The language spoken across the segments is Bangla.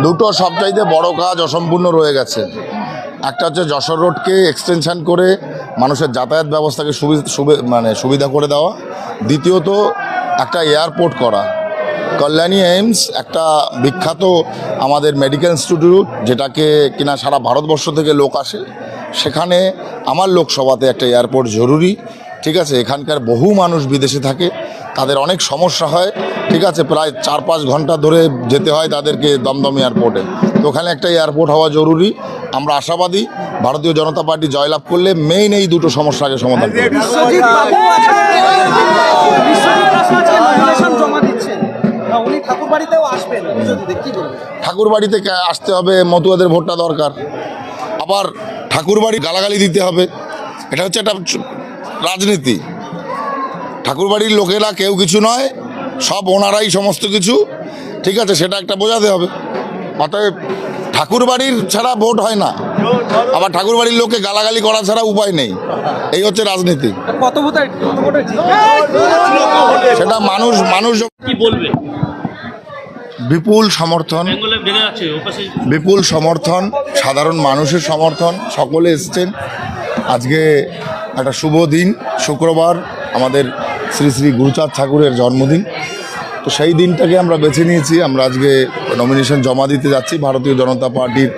দুটো সবচাইতে বড় কাজ অসম্পূর্ণ রয়ে গেছে। একটা হচ্ছে যশোর রোডকে এক্সটেনশন করে মানুষের যাতায়াত ব্যবস্থাকে মানে সুবিধা করে দেওয়া। দ্বিতীয়ত একটা এয়ারপোর্ট করা। কল্যাণী এইমস একটা বিখ্যাত আমাদের মেডিকেল ইনস্টিটিউট যেটাকে কিনা সারা ভারতবর্ষ থেকে লোক আসে। সেখানে আমার লোকসভাতে একটা এয়ারপোর্ট জরুরি। ঠিক আছে? এখানকার বহু মানুষ বিদেশে থাকে। তাদের অনেক সমস্যা হয় ঠিক আছে? প্রায় চার পাঁচ ঘণ্টা ধরে যেতে হয় তাদেরকে দমদম এয়ারপোর্টে। তো ওখানে একটা এয়ারপোর্ট হওয়া জরুরি। আমরা আশাবাদী ভারতীয় জনতা পার্টি জয়লাভ করলে মেইন এই দুটো সমস্যাকে সমাধান ঠাকুর বাড়িতে আসতে হবে মতুয়াদের ভোটটা দরকার। আবার ঠাকুর বাড়ি গালাগালি দিতে হবে। এটা হচ্ছে একটা রাজনীতি। ঠাকুর বাড়ির লোকেরা কেউ কিছু নয় সব ওনারাই সমস্ত কিছু। ঠিক আছে সেটা একটা বোঝাতে হবে। অতএব ঠাকুর বাড়ির ছাড়া ভোট হয় না। আবার ঠাকুর বাড়ির লোককে গালাগালি করা ছাড়া উপায় নেই। এই হচ্ছে রাজনীতি। কত সেটা মানুষ মানুষ কি বলবে? বিপুল সমর্থন বিপুল সমর্থন সাধারণ মানুষের সমর্থন সকলে এসছেন। আজকে একটা শুভ দিন শুক্রবার আমাদের শ্রী শ্রী গুরুচাঁদ ঠাকুরের জন্মদিন। তো সেই দিনটাকে আমরা বেছে নিয়েছি। আমরা আজকে নমিনেশন জমা দিতে যাচ্ছি ভারতীয় জনতা পার্টির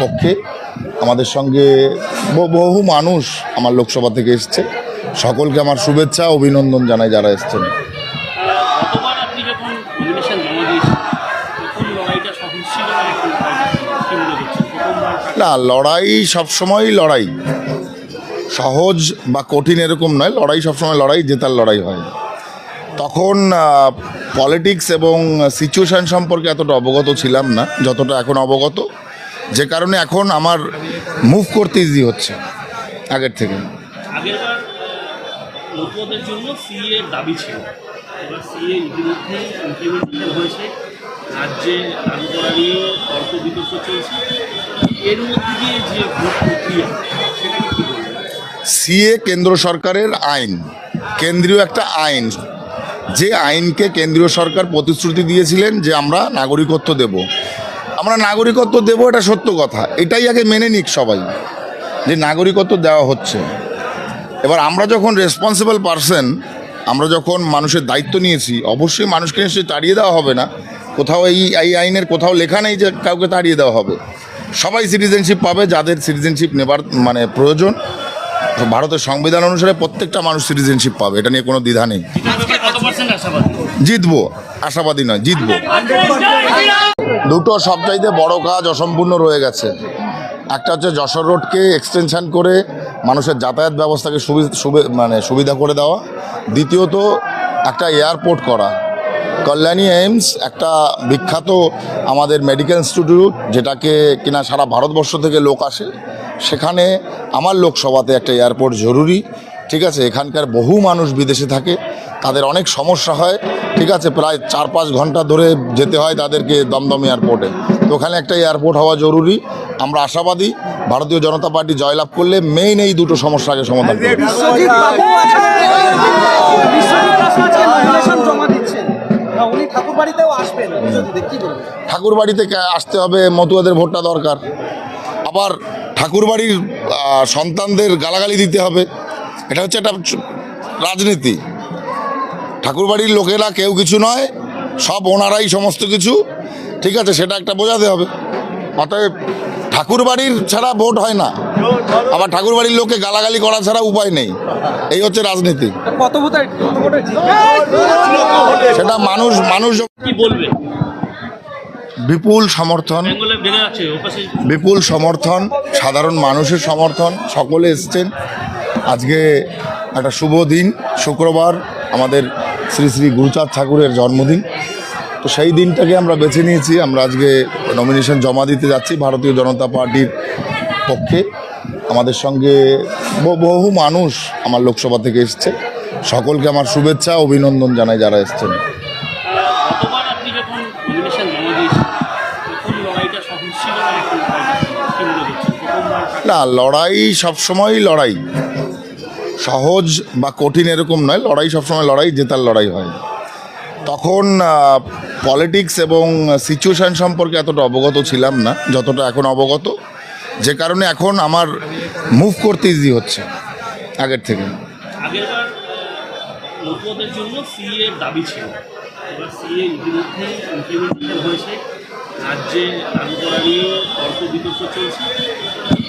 পক্ষে। আমাদের সঙ্গে বহু মানুষ আমার লোকসভা থেকে এসছে। সকলকে আমার শুভেচ্ছা অভিনন্দন জানাই যারা এসছেন। না লড়াই সবসময় লড়াই। সহজ বা কঠিন এরকম নয়, লড়াই সবসময় লড়াই, জেতার লড়াই হয়। তখন পলিটিক্স এবং সিচুয়েশান সম্পর্কে এতটা অবগত ছিলাম না, যতটা এখন অবগত। যে কারণে এখন আমার মুভ করতে ইজি হচ্ছে, আগের থেকে। রাজ্যে এর মধ্যে যে প্রক্রিয়া সিএ কেন্দ্র সরকারের আইন, কেন্দ্রীয় একটা আইন। যে আইনকে কেন্দ্রীয় সরকার প্রতিশ্রুতি দিয়েছিলেন যে আমরা নাগরিকত্ব দেব। আমরা নাগরিকত্ব দেব এটা সত্য কথা। এটাই আগে মেনে নিক সবাই যে নাগরিকত্ব দেওয়া হচ্ছে। এবার আমরা যখন রেসপন্সিবল পারসন আমরা যখন মানুষের দায়িত্ব নিয়েছি, অবশ্যই মানুষকে নিশ্চয়ই তাড়িয়ে দেওয়া হবে না। কোথাও এই এই আইনের কোথাও লেখা নেই যে কাউকে তাড়িয়ে দেওয়া হবে। সবাই সিটিজেনশিপ পাবে, যাদের সিটিজেনশিপ নেবার মানে প্রয়োজন ভারতের সংবিধান অনুসারে প্রত্যেকটা মানুষ সিটিজেনশিপ পাবে, এটা নিয়ে কোনো দ্বিধা নেই। জিতবো, আশাবাদী নয়, জিতবো। দুটো সবচাইতে বড় কাজ অসম্পূর্ণ রয়ে গেছে। একটা হচ্ছে যশোর রোডকে এক্সটেনশন করে মানুষের যাতায়াত ব্যবস্থাকে সুবি- সুবি- মানে সুবিধা করে দেওয়া। দ্বিতীয়ত, একটা এয়ারপোর্ট করা। কল্যাণী এইমস একটা বিখ্যাত আমাদের মেডিকেল ইনস্টিটিউট যেটাকে কিনা সারা ভারতবর্ষ থেকে লোক আসে। সেখানে আমার লোকসভাতে একটা এয়ারপোর্ট জরুরি ঠিক আছে? এখানকার বহু মানুষ বিদেশে থাকে তাদের অনেক সমস্যা হয় ঠিক আছে? প্রায় চার পাঁচ ঘণ্টা ধরে যেতে হয় তাদেরকে দমদম এয়ারপোর্টে। তো ওখানে একটা এয়ারপোর্ট হওয়া জরুরি। আমরা আশাবাদী ভারতীয় জনতা পার্টি জয়লাভ করলে মেইন এই দুটো সমস্যাকে সমাধান ঠাকুর বাড়িতে আসতে হবে মতুয়াদের ভোটটা দরকার। আবার ঠাকুর বাড়ির সন্তানদের গালাগালি দিতে হবে। এটা হচ্ছে একটা রাজনীতি। ঠাকুর বাড়ির লোকেরা কেউ কিছু নয় সব ওনারাই সমস্ত কিছু। ঠিক আছে সেটা একটা বোঝাতে হবে। অতএব ঠাকুর বাড়ির ছাড়া ভোট হয় না। আবার ঠাকুর বাড়ির লোককে গালাগালি করা ছাড়া উপায় নেই। এই হচ্ছে রাজনীতি। সেটা মানুষ মানুষ কি বলবে? বিপুল সমর্থন। বিপুল সমর্থন, সাধারণ মানুষের সমর্থন, সকলে এসছেন। আজকে একটা শুভ দিন, শুক্রবার, আমাদের শ্রী শ্রী গুরুচাঁদ ঠাকুরের জন্মদিন। তো সেই দিনটাকে আমরা বেছে নিয়েছি, আমরা আজকে নমিনেশন জমা দিতে যাচ্ছি ভারতীয় জনতা পার্টির পক্ষে। আমাদের সঙ্গে বহু মানুষ আমার লোকসভা থেকে এসছে। সকলকে আমার শুভেচ্ছা, অভিনন্দন জানাই যারা এসছেন গতবার আপনি যখন নমিনেশন জমা দিয়েছেন তখন লড়াইটা সহজ ছিল না একটু কি মনে করছেন প্রথমবার না, লড়াই সবসময় লড়াই। সহজ বা কঠিন এরকম নয়, লড়াই সবসময় লড়াই জেতার লড়াই হয়। তখন পলিটিক্স এবং সিচুয়েশান সম্পর্কে এতটা অবগত ছিলাম না, যতটা এখন অবগত। যে কারণে এখন আমার মুভ করতে ইজি হচ্ছে, আগের থেকে। জন্য দাবি ছিল। রাজ্যে করা নিয়ে তর্ক বিতর্ক চলছে।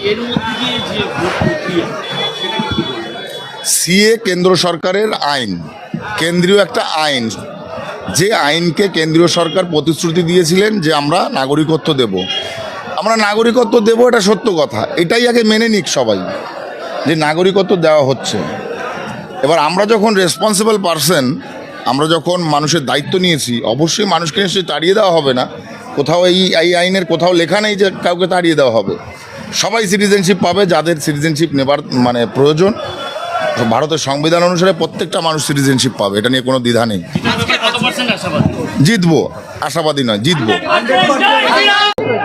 এর মধ্যে দিয়ে যে ভোট প্রক্রিয়া সিএ কেন্দ্র সরকারের আইন, কেন্দ্রীয় একটা আইন। যে আইনকে কেন্দ্রীয় সরকার প্রতিশ্রুতি দিয়েছিলেন যে আমরা নাগরিকত্ব দেব। আমরা নাগরিকত্ব দেব এটা সত্য কথা, এটাই আগে মেনে নিক সবাই, যে নাগরিকত্ব দেওয়া হচ্ছে। এবার আমরা যখন রেসপন্সিবল পারসন আমরা যখন মানুষের দায়িত্ব নিয়েছি, অবশ্যই মানুষকে নিশ্চয়ই তাড়িয়ে দেওয়া হবে না। কোথাও এই এই আইনের কোথাও লেখা নেই যে কাউকে তাড়িয়ে দেওয়া হবে। সবাই সিটিজেনশিপ পাবে, যাদের সিটিজেনশিপ নেবার মানে প্রয়োজন। ভারতের সংবিধান অনুসারে প্রত্যেকটা মানুষ সিটিজেনশিপ পাবে, এটা নিয়ে কোনো দ্বিধা নেই। জিতবো, আশাবাদী নয়, জিতবো।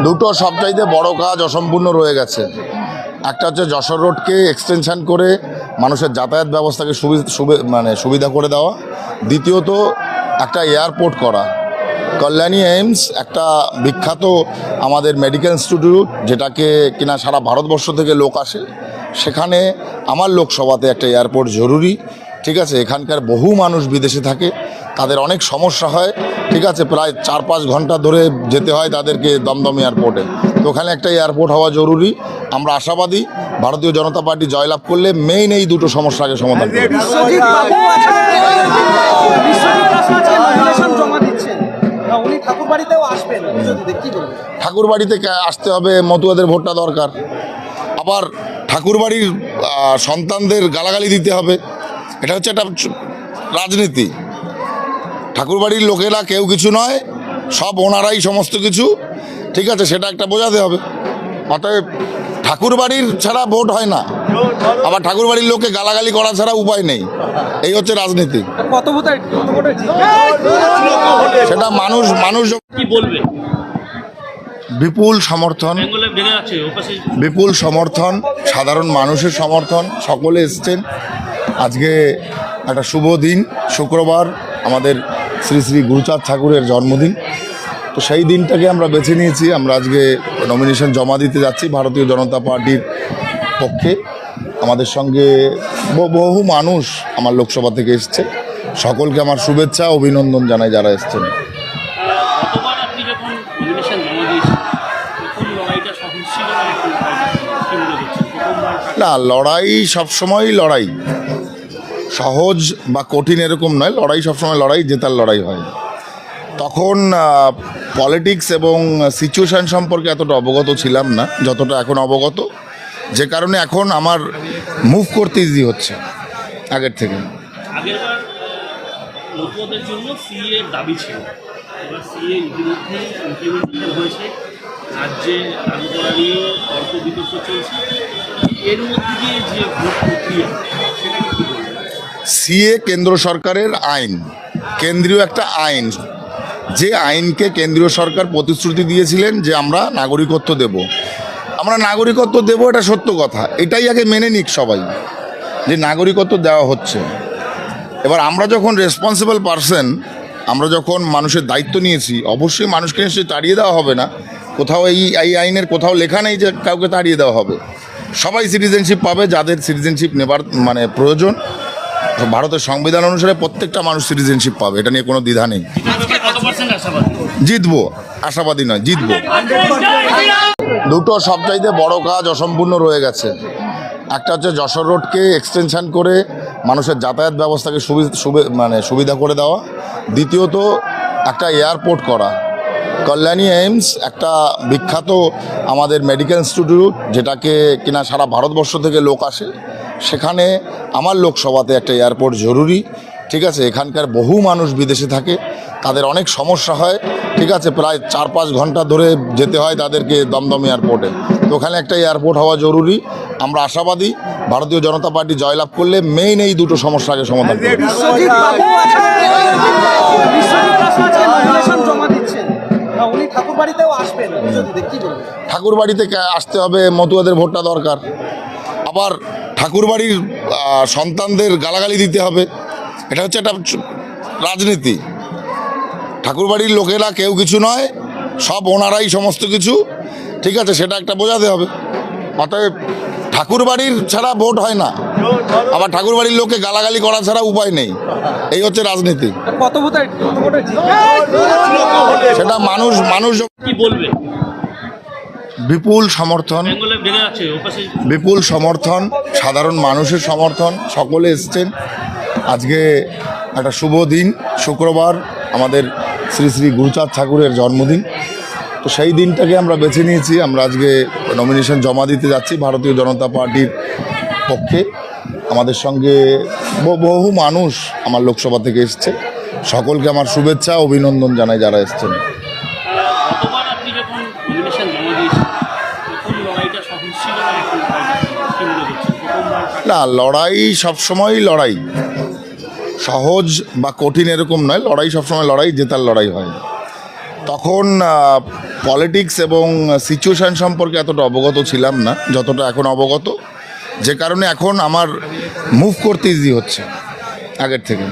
দুটো সবচাইতে বড় কাজ অসম্পূর্ণ রয়ে গেছে। একটা হচ্ছে যশোর রোডকে এক্সটেনশন করে মানুষের যাতায়াত ব্যবস্থাকে সুবিধা মানে সুবিধা করে দেওয়া। দ্বিতীয়ত একটা এয়ারপোর্ট করা। কল্যাণী এইমস একটা বিখ্যাত আমাদের মেডিকেল ইনস্টিটিউট, যেটাকে কিনা সারা ভারতবর্ষ থেকে লোক আসে। সেখানে আমার লোকসভাতে একটা এয়ারপোর্ট জরুরি, ঠিক আছে? এখানকার বহু মানুষ বিদেশে থাকে, তাদের অনেক সমস্যা হয়, ঠিক আছে? প্রায় চার পাঁচ ঘণ্টা ধরে যেতে হয় তাদেরকে দমদম এয়ারপোর্টে। তো ওখানে একটা এয়ারপোর্ট হওয়া জরুরি। আমরা আশাবাদী ভারতীয় জনতা পার্টি জয়লাভ করলে মেইন এই দুটো সমস্যাকে সমাধান ঠাকুর বাড়িতে আসতে হবে, মতুয়াদের ভোটটা দরকার। আবার ঠাকুর বাড়ির সন্তানদের গালাগালি দিতে হবে। এটা হচ্ছে একটা রাজনীতি। ঠাকুর বাড়ির লোকেরা কেউ কিছু নয়, সব ওনারাই সমস্ত কিছু। ঠিক আছে, সেটা একটা বোঝাতে হবে। অতএব ঠাকুর বাড়ির ছাড়া ভোট হয় না। আবার ঠাকুর বাড়ির লোককে গালাগালি করা ছাড়া উপায় নেই। এই হচ্ছে রাজনীতি। কত সেটা মানুষ মানুষ কি বলবেন বিপুল সমর্থন। বিপুল সমর্থন সাধারণ মানুষের সমর্থন সকলে এসছেন। আজকে একটা শুভ দিন শুক্রবার আমাদের শ্রী শ্রী গুরুচাঁদ ঠাকুরের জন্মদিন। তো সেই দিনটাকে আমরা বেছে নিয়েছি। আমরা আজকে নমিনেশন জমা দিতে যাচ্ছি ভারতীয় জনতা পার্টির পক্ষে। আমাদের সঙ্গে বহু মানুষ আমার লোকসভা থেকে এসছে। সকলকে আমার শুভেচ্ছা অভিনন্দন জানাই যারা এসছেন। না লড়াই সবসময়ই লড়াই। সহজ বা কঠিন এরকম নয়। লড়াই সবসময় লড়াই জেতার লড়াই হয়। তখন পলিটিক্স এবং সিচুয়েশান সম্পর্কে এতটা অবগত ছিলাম না যতটা এখন অবগত। যে কারণে এখন আমার মুভ করতে ইজি হচ্ছে আগের থেকে। আগেরবার নতুনদের জন্য সিএ দাবি ছিল। এবার সিএ ইতিমধ্যে ইমপ্লিমেন্টেশন হয়েছে। রাজ্যে লাগু করা নিয়ে তর্ক বিতর্ক চলছে। এর মধ্যে দিয়ে যে ভোট প্রক্রিয়া সেটাকে সিএ কেন্দ্র সরকারের আইন কেন্দ্রীয় একটা আইন যে আইনকে কেন্দ্রীয় সরকার প্রতিশ্রুতি দিয়েছিলেন যে আমরা নাগরিকত্ব দেব। আমরা নাগরিকত্ব দেব এটা সত্য কথা। এটাই আগে মেনে নিক সবাই যে নাগরিকত্ব দেওয়া হচ্ছে। এবার আমরা যখন রেসপন্সিবল পারসন আমরা যখন মানুষের দায়িত্ব নিয়েছি, অবশ্যই মানুষকে নিশ্চয়ই তাড়িয়ে দেওয়া হবে না। কোথাও এই এই আইনের কোথাও লেখা নেই যে কাউকে তাড়িয়ে দেওয়া হবে। সবাই সিটিজেনশিপ পাবে, যাদের সিটিজেনশিপ নেবার মানে প্রয়োজন। ভারতের সংবিধান অনুসারে প্রত্যেকটা মানুষ সিটিজেনশিপ পাবে, এটা নিয়ে কোনো দ্বিধা নেই। জিতবো। আশাবাদী নয়, জিতবো। দুটো সবচাইতে বড় কাজ অসম্পূর্ণ রয়ে গেছে। একটা হচ্ছে যশোর রোডকে এক্সটেনশন করে মানুষের যাতায়াত ব্যবস্থাকে মানে সুবিধা করে দেওয়া। দ্বিতীয়ত, একটা এয়ারপোর্ট করা। কল্যাণী এইমস একটা বিখ্যাত আমাদের মেডিকেল ইনস্টিটিউট যেটাকে কিনা সারা ভারতবর্ষ থেকে লোক আসে। সেখানে আমার লোকসভাতে একটা এয়ারপোর্ট জরুরি। ঠিক আছে, এখানকার বহু মানুষ বিদেশে থাকে। তাদের অনেক সমস্যা হয় ঠিক আছে? প্রায় চার পাঁচ ঘণ্টা ধরে যেতে হয় তাদেরকে দমদম এয়ারপোর্টে। তো ওখানে একটা এয়ারপোর্ট হওয়া জরুরি। আমরা আশাবাদী ভারতীয় জনতা পার্টি জয়লাভ করলে মেইন এই দুটো সমস্যাকে সমাধান ঠাকুর বাড়িতে আসতে হবে মতুয়াদের ভোটটা দরকার। আবার ঠাকুর বাড়ির সন্তানদের গালাগালি দিতে হবে। এটা হচ্ছে একটা রাজনীতি। ঠাকুরবাড়ির লোকেরা কেউ কিছু নয় সব ওনারাই সমস্ত কিছু। ঠিক আছে সেটা একটা বোঝাতে হবে। অতএব ঠাকুরবাড়ির ছাড়া ভোট হয় না। আবার ঠাকুরবাড়ির লোককে গালাগালি করা ছাড়া উপায় নেই। এই হচ্ছে রাজনীতি। সেটা মানুষ মানুষ কি বিপুল সমর্থন বিপুল সমর্থন সাধারণ মানুষের সমর্থন সকলে এসছেন। আজকে একটা শুভ দিন শুক্রবার। আমাদের শ্রী শ্রী গুরুচাঁদ ঠাকুরের জন্মদিন। তো সেই দিনটাকে আমরা বেছে নিয়েছি। আমরা আজকে নমিনেশন জমা দিতে যাচ্ছি ভারতীয় জনতা পার্টির পক্ষে। আমাদের সঙ্গে বহু মানুষ আমার লোকসভা থেকে এসছে। সকলকে আমার শুভেচ্ছা অভিনন্দন জানাই যারা এসছেন। না লড়াই সবসময়ই লড়াই। সহজ বা কঠিন এরকম নয়, লড়াই সবসময় লড়াই, জেতার লড়াই হয়। তখন পলিটিক্স এবং সিচুয়েশান সম্পর্কে এতটা অবগত ছিলাম না, যতটা এখন অবগত। যে কারণে এখন আমার মুভ করতে ইজি হচ্ছে, আগের থেকে।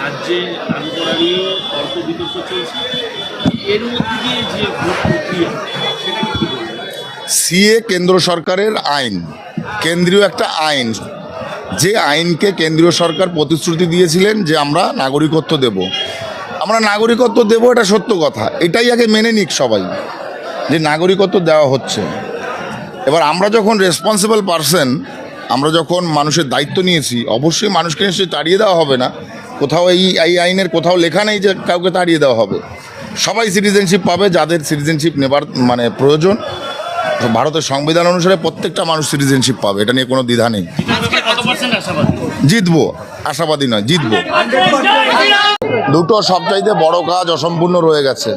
রাজ্যে সিএ কেন্দ্র সরকারের আইন, কেন্দ্রীয় একটা আইন। যে আইনকে কেন্দ্রীয় সরকার প্রতিশ্রুতি দিয়েছিলেন যে আমরা নাগরিকত্ব দেব। আমরা নাগরিকত্ব দেব এটা সত্য কথা। এটাই আগে মেনে নিক সবাই যে নাগরিকত্ব দেওয়া হচ্ছে। এবার আমরা যখন রেসপন্সিবল পারসন আমরা যখন মানুষের দায়িত্ব নিয়েছি, অবশ্যই মানুষকে নিশ্চয়ই তাড়িয়ে দেওয়া হবে না। কোথাও এই এই আইনের কোথাও লেখা নেই যে কাউকে তাড়িয়ে দেওয়া হবে। সবাই সিটিজেনশিপ পাবে, যাদের সিটিজেনশিপ নেবার মানে প্রয়োজন। ভারতের সংবিধান অনুসারে প্রত্যেকটা মানুষ সিটিজেনশিপ পাবে এটা নিয়ে কোনো দ্বিধা নেই। জিতবো আশাবাদী নয় জিতবো। দুটো সবচাইতে বড় কাজ অসম্পূর্ণ রয়ে গেছে।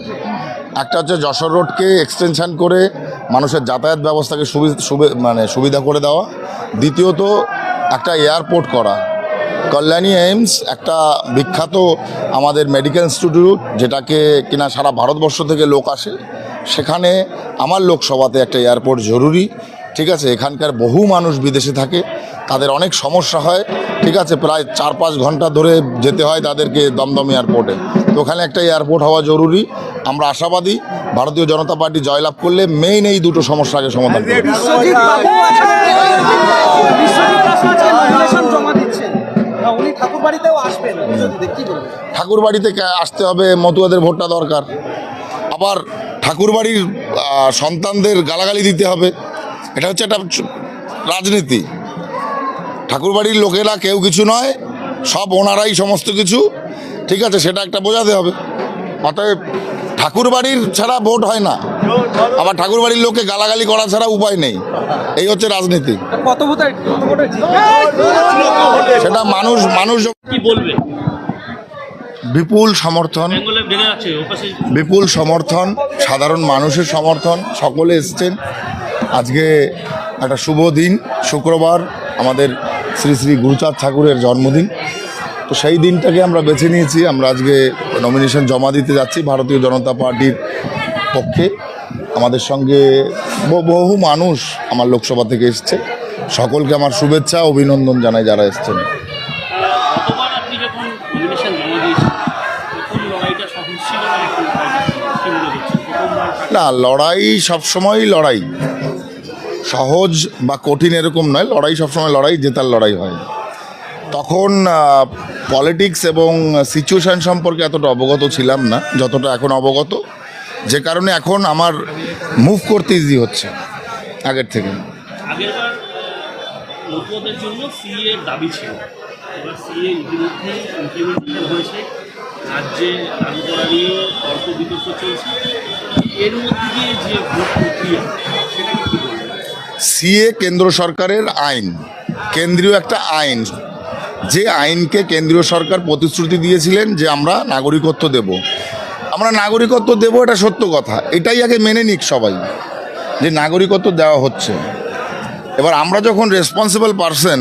একটা হচ্ছে যশোর রোডকে এক্সটেনশন করে মানুষের যাতায়াত ব্যবস্থাকে সুবি- সুবি- মানে সুবিধা করে দেওয়া। দ্বিতীয়ত একটা এয়ারপোর্ট করা। কল্যাণী এইমস একটা বিখ্যাত আমাদের মেডিকেল ইনস্টিটিউট যেটাকে কিনা সারা ভারতবর্ষ থেকে লোক আসে। সেখানে আমার লোকসভাতে একটা এয়ারপোর্ট জরুরি ঠিক আছে? এখানকার বহু মানুষ বিদেশে থাকে তাদের অনেক সমস্যা হয় ঠিক আছে? প্রায় চার পাঁচ ঘণ্টা ধরে যেতে হয় তাদেরকে দমদম এয়ারপোর্টে। তো ওখানে একটা এয়ারপোর্ট হওয়া জরুরি। আমরা আশাবাদী ভারতীয় জনতা পার্টি জয়লাভ করলে মেইন এই দুটো সমস্যাকে সমাধান ঠাকুর বাড়িতে আসতে হবে মতুয়াদের ভোটটা দরকার। আবার ঠাকুর বাড়ির সন্তানদের গালাগালি দিতে হবে। এটা হচ্ছে একটা রাজনীতি। ঠাকুর বাড়ির লোকেরা কেউ কিছু নয় সব ওনারাই সমস্ত কিছু। ঠিক আছে সেটা একটা বোঝাতে হবে। অতএব ঠাকুর বাড়ির ছাড়া ভোট হয় না। আবার ঠাকুর বাড়ির লোককে গালাগালি করা ছাড়া উপায় নেই। এই হচ্ছে রাজনীতি। সেটা মানুষ মানুষ কি বলবেন বিপুল সমর্থন। বিপুল সমর্থন সাধারণ মানুষের সমর্থন সকলে এসছেন। আজকে একটা শুভ দিন শুক্রবার আমাদের শ্রী শ্রী গুরুচাঁদ ঠাকুরের জন্মদিন। তো সেই দিনটাকে আমরা বেছে নিয়েছি আমরা আজকে নমিনেশন জমা দিতে যাচ্ছি ভারতীয় জনতা পার্টির পক্ষে। আমাদের সঙ্গে বহু মানুষ আমার লোকসভা থেকে এসছে। সকলকে আমার শুভেচ্ছা অভিনন্দন জানাই যারা এসছেন গতবার আপনি যখন নমিনেশন জমা দিয়েছেন তখন লড়াইটা সহজ ছিল না এখন লড়াইটা সহজ? কি মনে করছেন প্রথমবার না, লড়াই সবসময়ই লড়াই। সহজ বা কঠিন এরকম নয়, লড়াই সবসময় লড়াই জেতার লড়াই হয়। তখন পলিটিক্স এবং সিচুয়েশান সম্পর্কে এতটা অবগত ছিলাম না, যতটা এখন অবগত। যে কারণে এখন আমার মুভ করতে ইজি হচ্ছে, আগের থেকে। জন্য দাবি ছিল। রাজ্যে করা নিয়ে তর্ক বিতর্ক চলছে। এর মধ্যে দিয়ে যে ভোট প্রক্রিয়া সিএ কেন্দ্র সরকারের আইন, কেন্দ্রীয় একটা আইন। যে আইনকে কেন্দ্রীয় সরকার প্রতিশ্রুতি দিয়েছিলেন যে আমরা নাগরিকত্ব দেব। আমরা নাগরিকত্ব দেব এটা সত্য কথা। এটাই আগে মেনে নিক সবাই, যে নাগরিকত্ব দেওয়া হচ্ছে। এবার আমরা যখন রেসপন্সিবল পারসন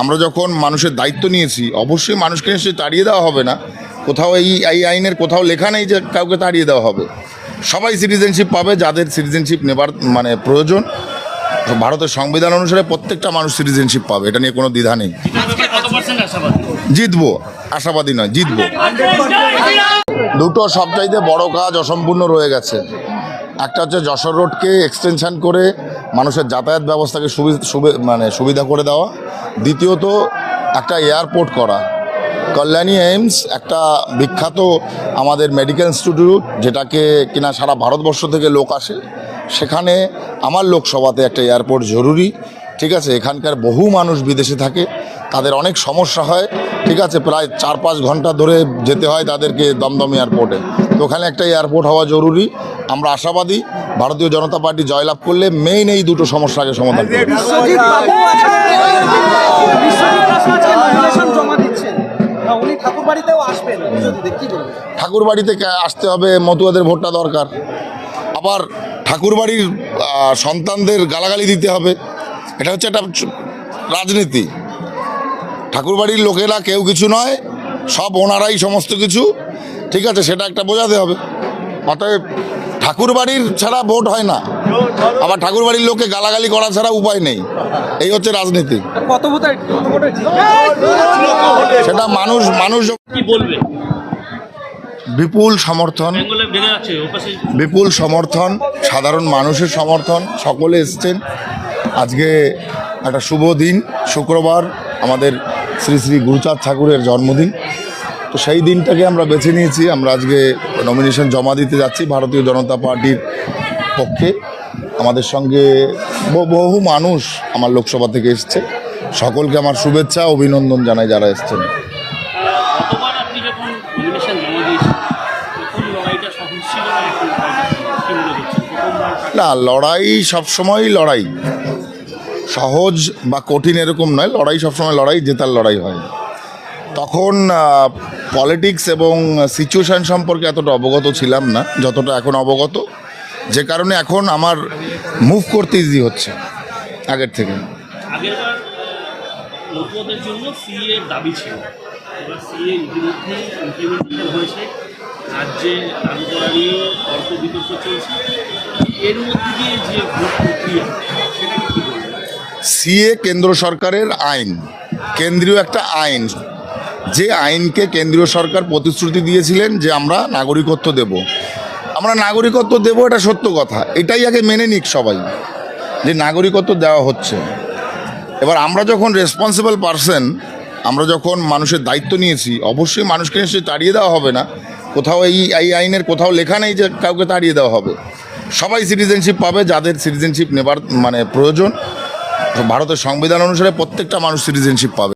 আমরা যখন মানুষের দায়িত্ব নিয়েছি, অবশ্যই মানুষকে নিশ্চয়ই তাড়িয়ে দেওয়া হবে না। কোথাও এই এই আইনের কোথাও লেখা নেই যে কাউকে তাড়িয়ে দেওয়া হবে। সবাই সিটিজেনশিপ পাবে, যাদের সিটিজেনশিপ নেবার মানে প্রয়োজন। ভারতের সংবিধান অনুসারে প্রত্যেকটা মানুষ সিটিজেনশিপ পাবে, এটা নিয়ে কোনো দ্বিধা নেই। জিতবো, আশাবাদী নয়, জিতবো। দুটো সবচাইতে বড় কাজ অসম্পূর্ণ রয়ে গেছে। একটা হচ্ছে যশোর রোডকে এক্সটেনশন করে মানুষের যাতায়াত ব্যবস্থাকে সুবি- মানে সুবিধা করে দেওয়া। দ্বিতীয়ত একটা এয়ারপোর্ট করা। কল্যাণী এইমস একটা বিখ্যাত আমাদের মেডিকেল ইনস্টিটিউট, যেটাকে কিনা সারা ভারতবর্ষ থেকে লোক আসে। সেখানে আমার লোকসভাতে একটা এয়ারপোর্ট জরুরি, ঠিক আছে? এখানকার বহু মানুষ বিদেশে থাকে, তাদের অনেক সমস্যা হয়, ঠিক আছে? প্রায় চার পাঁচ ঘণ্টা ধরে যেতে হয় তাদেরকে দমদম এয়ারপোর্টে। তো ওখানে একটা এয়ারপোর্ট হওয়া জরুরি। আমরা আশাবাদী ভারতীয় জনতা পার্টি জয়লাভ করলে মেইন এই দুটো সমস্যাকে সমাধান ঠাকুর বাড়িতে আসতে হবে মতুয়াদের ভোটটা দরকার। আবার ঠাকুর বাড়ির সন্তানদের গালাগালি দিতে হবে। এটা হচ্ছে একটা রাজনীতি। ঠাকুর বাড়ির লোকেরা কেউ কিছু নয় সব ওনারাই সমস্ত কিছু। ঠিক আছে সেটা একটা বোঝাতে হবে। অতএব ঠাকুর বাড়ির ছাড়া ভোট হয় না। আবার ঠাকুর বাড়ির লোককে গালাগালি করা ছাড়া উপায় নেই। এই হচ্ছে রাজনীতি। কত সেটা মানুষ মানুষ কি বলবেন বিপুল সমর্থন। বিপুল সমর্থন সাধারণ মানুষের সমর্থন সকলে এসছেন। আজকে একটা শুভ দিন শুক্রবার আমাদের শ্রী শ্রী গুরুচাঁদ ঠাকুরের জন্মদিন। তো সেই দিনটাকে আমরা বেছে নিয়েছি আমরা আজকে নমিনেশন জমা দিতে যাচ্ছি ভারতীয় জনতা পার্টির পক্ষে। আমাদের সঙ্গে বহু মানুষ আমার লোকসভা থেকে এসছে। সকলকে আমার শুভেচ্ছা অভিনন্দন জানাই যারা এসছেন গতবার আপনি যখন নমিনেশন জমা দিয়েছেন তখন লড়াইটা সহজ ছিল না এখন লড়াইটা সহজ? কি মনে করছেন প্রথমবার না, লড়াই সবসময় লড়াই। সহজ বা কঠিন এরকম নয়, লড়াই সবসময় লড়াই জেতার লড়াই হয়। তখন পলিটিক্স এবং সিচুয়েশান সম্পর্কে এতটা অবগত ছিলাম না, যতটা এখন অবগত। যে কারণে এখন আমার মুভ করতে ইজি হচ্ছে, আগের থেকে। জন্য দাবি ছিল। রাজ্যে লাগু করা তর্ক বিতর্ক চলছে এর মধ্যে দিয়ে যে ভোট প্রক্রিয়া সিএ কেন্দ্র সরকারের আইন, কেন্দ্রীয় একটা আইন। যে আইনকে কেন্দ্রীয় সরকার প্রতিশ্রুতি দিয়েছিলেন যে আমরা নাগরিকত্ব দেব। আমরা নাগরিকত্ব দেব এটা সত্য কথা। এটাই আগে মেনে নিক সবাই যে নাগরিকত্ব দেওয়া হচ্ছে। এবার আমরা যখন রেসপন্সিবল পারসন আমরা যখন মানুষের দায়িত্ব নিয়েছি, অবশ্যই মানুষকে নিশ্চয়ই তাড়িয়ে দেওয়া হবে না। কোথাও এই এই আইনের কোথাও লেখা নেই যে কাউকে তাড়িয়ে দেওয়া হবে। সবাই সিটিজেনশিপ পাবে, যাদের সিটিজেনশিপ নেবার মানে প্রয়োজন। ভারতের সংবিধান অনুসারে প্রত্যেকটা মানুষ সিটিজেনশিপ পাবে।